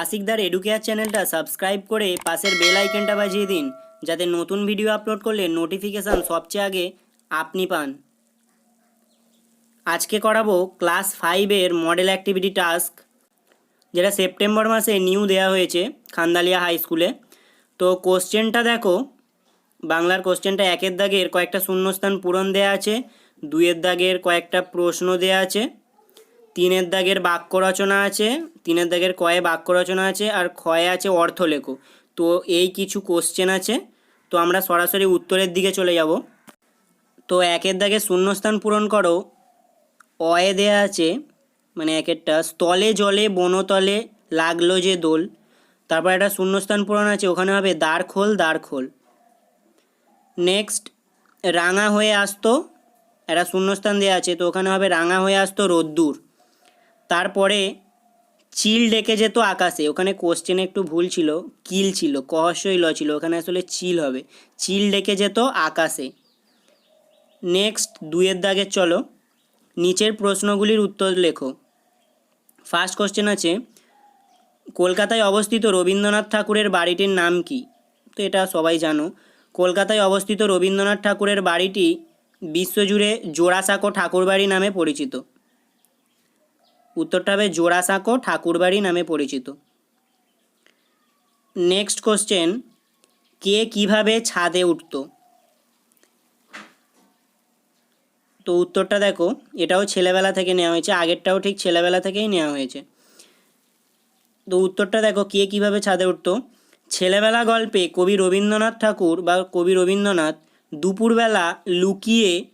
আশিকদার educare চ্যানেলটা subscribe করে পাশের বেল আইকনটা বাজিয়ে দিন, যাতে নতুন ভিডিও আপলোড করলে নোটিফিকেশান সবচেয়ে আগে আপনি পান। আজকে করাবো ক্লাস ফাইভের মডেল অ্যাক্টিভিটি টাস্ক যেটা সেপ্টেম্বর মাসে নিউ দেওয়া হয়েছে খান্দালিয়া হাই স্কুলে তো কোশ্চেনটা দেখো, বাংলার কোশ্চেনটা একের দাগের কয়েকটা শূন্যস্থান পূরণ দেওয়া আছে, দুইয়ের দাগের কয়েকটা প্রশ্ন দেওয়া আছে। তিনের দাগের বাক্য রচনা আছে, তিনের দাগের কয়ে বাক্য রচনা আছে আর ক্ষয়ে আছে অর্থ লেখো তো এই কিছু কোশ্চেন আছে। তো আমরা সরাসরি উত্তরের দিকে চলে যাব। তো একের দাগে শূন্যস্থান পূরণ করো। অয়ে দেয়া আছে মানে একেরটা, স্থলে জলে বনতলে লাগল যে দোল। তারপর একটা শূন্যস্থান পূরণ আছে, ওখানে হবে দাঁড় খোল দাঁড় খোল। নেক্সট রাঙা হয়ে আসতো, একটা শূন্যস্থান দেওয়া আছে, তো ওখানে হবে রাঙা হয়ে আসতো রোদ্দুর। তারপরে চিল ডেকে যেত আকাশে। ওখানে কোশ্চেনে একটু ভুল ছিল, কিল ছিল, কহস্যই ল ছিল, ওখানে আসলে চিল হবে। চিল ডেকে যেত আকাশে। নেক্সট দুয়ের দাগের চলো। নিচের প্রশ্নগুলির উত্তর লেখো। ফার্স্ট কোশ্চেন আছে, কলকাতায় অবস্থিত রবীন্দ্রনাথ ঠাকুরের বাড়িটির নাম কি? তো এটা সবাই জানো। কলকাতায় অবস্থিত রবীন্দ্রনাথ ঠাকুরের বাড়িটি বিশ্বজুড়ে জোড়াসাঁকো ঠাকুরবাড়ি নামে পরিচিত। উত্তরটা হবে জোড়াসাঁকো ঠাকুরবাড়ি নামে পরিচিত। নেক্সট কোশ্চেন কে কীভাবে ছাদে উঠতো? তো উত্তরটা দেখো, এটাও ছেলেবেলা থেকে নেওয়া হয়েছে, আগেরটাও ঠিক ছেলেবেলা থেকেই নেওয়া হয়েছে। তো উত্তরটা দেখো, কে কীভাবে ছাদে উঠতো? ছেলেবেলা গল্পে কবি রবীন্দ্রনাথ ঠাকুর বা কবি রবীন্দ্রনাথ দুপুরবেলা লুকিয়ে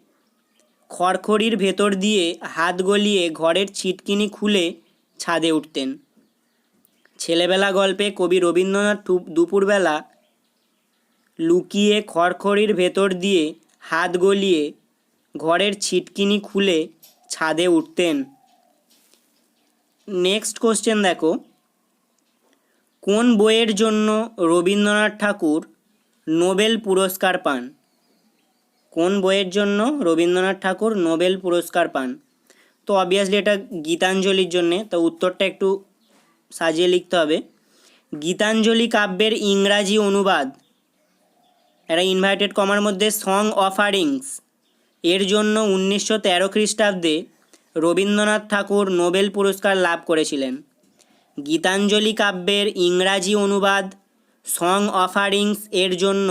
খড়খড়ির ভেতর দিয়ে হাত গলিয়ে ঘরের ছিটকিনি খুলে ছাদে উঠতেন। ছেলেবেলা গল্পে কবি রবীন্দ্রনাথ দুপুরবেলা লুকিয়ে খড়খড়ির ভেতর দিয়ে হাত গলিয়ে ঘরের ছিটকিনি খুলে ছাদে উঠতেন। নেক্সট কোশ্চেন দেখো। কোন বইয়ের জন্য রবীন্দ্রনাথ ঠাকুর নোবেল পুরস্কার পান? কোন বইয়ের জন্য রবীন্দ্রনাথ ঠাকুর নোবেল পুরস্কার পান? তো অবভিয়াসলি এটা গীতাঞ্জলির জন্যে, তো উত্তরটা একটু সাজিয়ে লিখতে হবে। গীতাঞ্জলি কাব্যের ইংরাজি অনুবাদ এটা ইনভার্টেড কমার মধ্যে সং অফারিংস এর জন্য উনিশশো তেরো খ্রিস্টাব্দে রবীন্দ্রনাথ ঠাকুর নোবেল পুরস্কার লাভ করেছিলেন। গীতাঞ্জলি কাব্যের ইংরাজি অনুবাদ সং অফারিংস এর জন্য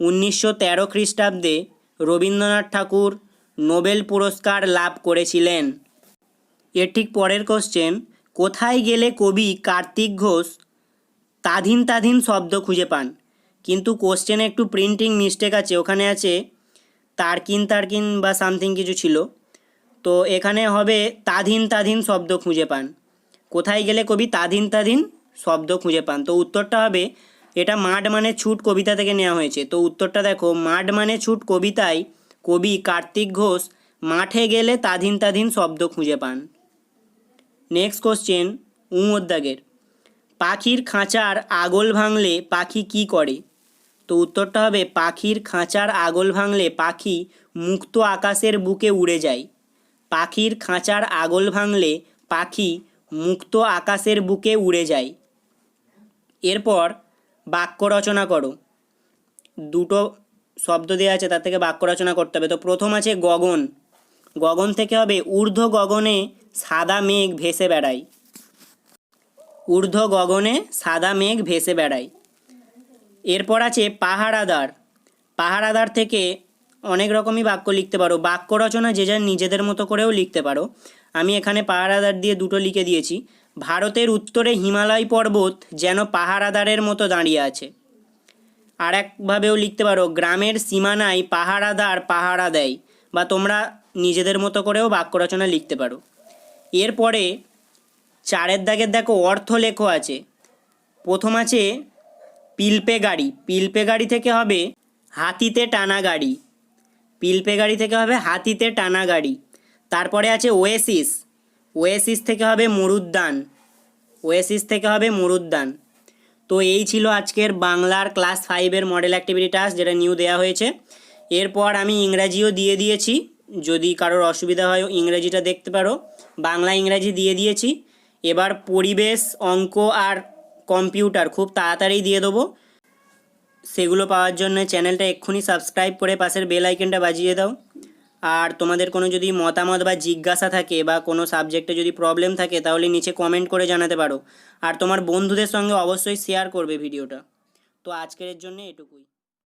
উনিশশো তেরো খ্রিস্টাব্দে রবীন্দ্রনাথ ঠাকুর নোবেল পুরস্কার লাভ করেছিলেন। এর ঠিক পরের কোশ্চেন কোথায় গেলে কবি কার্তিক ঘোষ তাধিন তাধিন শব্দ খুঁজে পান? কিন্তু কোশ্চেনে একটু প্রিন্টিং মিস্টেক আছে, ওখানে আছে তারকিন তারকিন বা সামথিং কিছু ছিল। তো এখানে হবে তাধিন তাধিন শব্দ খুঁজে পান। কোথায় গেলে কবি তাধিন তাধিন শব্দ খুঁজে পান? তো উত্তরটা হবে এটা মাড মানে ছুট কবিতা থেকে নেওয়া হয়েছে। তো উত্তরটা দেখো মাড মানে ছুট কবিতায় কবি কার্তিক ঘোষ মাঠে গেলে তাধিন তাধিন শব্দ খুঁজে পান। নেক্সট কোশ্চেন উমদ্দাগের পাখির খাঁচার আগল ভাঙলে পাখি কি করে? তো উত্তরটা হবে, পাখির খাঁচার আগল ভাঙলে পাখি মুক্ত আকাশের বুকে উড়ে যায়। পাখির খাঁচার আগল ভাঙলে পাখি মুক্ত আকাশের বুকে উড়ে যায়। এরপর বাক্য রচনা করো। দুটো শব্দ দেওয়া আছে, তার থেকে বাক্য রচনা করতে হবে। তো প্রথম আছে গগন। গগন থেকে হবে, ঊর্ধ্ব গগনে সাদা মেঘ ভেসে বেড়ায়। ঊর্ধ্ব গগনে সাদা মেঘ ভেসে বেড়ায়। এরপর আছে পাহারাদার। পাহারাদার থেকে অনেক রকমই বাক্য লিখতে পারো। বাক্য রচনা যে যার নিজেদের মতো করেও লিখতে পারো। আমি এখানে পাহারাদার দিয়ে দুটো লিখে দিয়েছি। ভারতের উত্তরে হিমালয় পর্বত যেন পাহারাদারের মতো দাঁড়িয়ে আছে। আর একভাবেও লিখতে পারো, গ্রামের সীমানায় পাহারাদার পাহারা দেয় বা তোমরা নিজেদের মতো করেও বাক্য রচনা লিখতে পারো। এরপরে চারের দাগের দেখো অর্থ লেখো আছে। প্রথম আছে পিলপে গাড়ি। পিলপে গাড়ি থেকে হবে হাতিতে টানা গাড়ি। পিলপে গাড়ি থেকে হবে হাতিতে টানা গাড়ি। তারপরে আছে ওয়েসিস। ওয়েসিস থেকে হবে মরুদ্যান ওয়েসিস থেকে হবে মরুদ্যান তো এই ছিল আজকের বাংলার ক্লাস ফাইভের মডেল অ্যাক্টিভিটি টাস্ক, যেটা নিউ দেওয়া হয়েছে। এরপর আমি ইংরাজিও দিয়ে দিয়েছি। যদি কারোর অসুবিধা হয়, ইংরেজিটা দেখতে পারো। বাংলা, ইংরাজি দিয়ে দিয়েছি। এবার পরিবেশ, অঙ্ক আর কম্পিউটার খুব তাড়াতাড়ি দিয়ে দেবো। সেগুলো পাওয়ার জন্য চ্যানেলটা এক্ষুনি সাবস্ক্রাইব করে পাশের বেল আইকনটা বাজিয়ে দাও। আর তোমাদের কোনো যদি মতামত বা জিজ্ঞাসা থাকে বা কোনো সাবজেক্টে যদি প্রবলেম থাকে, তাহলে নিচে কমেন্ট করে জানাতে পারো। আর তোমার বন্ধুদের সঙ্গে অবশ্যই শেয়ার করবে ভিডিওটা তো আজকের জন্য এটুকুই।